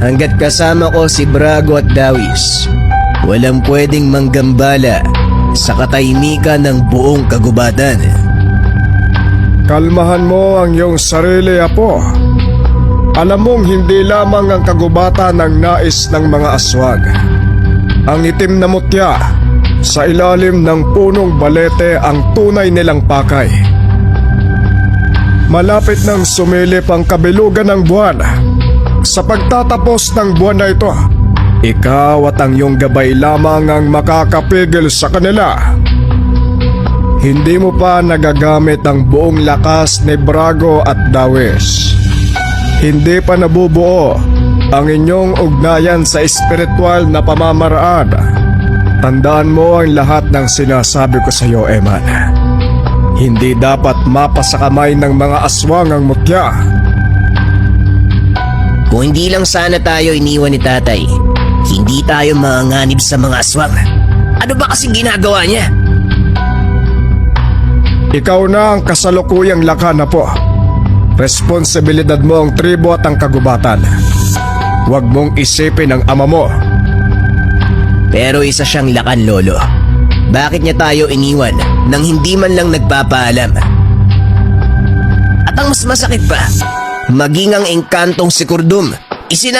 Hanggat kasama ko si Brago at Dawis, walang pwedeng manggambala sa katahimikan ng buong kagubatan. Kalmahan mo ang iyong sarili, Apo. Alam mong hindi lamang ang kagubatan ng nais ng mga aswag. Ang itim na mutya sa ilalim ng punong balete ang tunay nilang pakay. Malapit nang sumilip ang kabilugan ng buwan. Sa pagtatapos ng buwan na ito, ikaw at ang iyong gabay lamang ang makakapigil sa kanila. Hindi mo pa nagagamit ang buong lakas ni Brago at Dawes. Hindi pa nabubuo ang inyong ugnayan sa espiritual na pamamaraan. Tandaan mo ang lahat ng sinasabi ko sa iyo, Eman. Hindi dapat mapa sa kamay ng mga aswang ang mutya. Kung hindi lang sana tayo iniwan ni tatay, hindi tayo manganib sa mga aswang. Ano ba kasing ginagawa niya? Ikaw na ang kasalukuyang lakan na po. Responsibilidad mo ang tribo at ang kagubatan. Huwag mong isipin ang ama mo. Pero isa siyang lakan lolo. Bakit niya tayo iniwan nang hindi man lang nagpapaalam? At ang mas masakit pa, maging ang engkantong si Kurdum, isina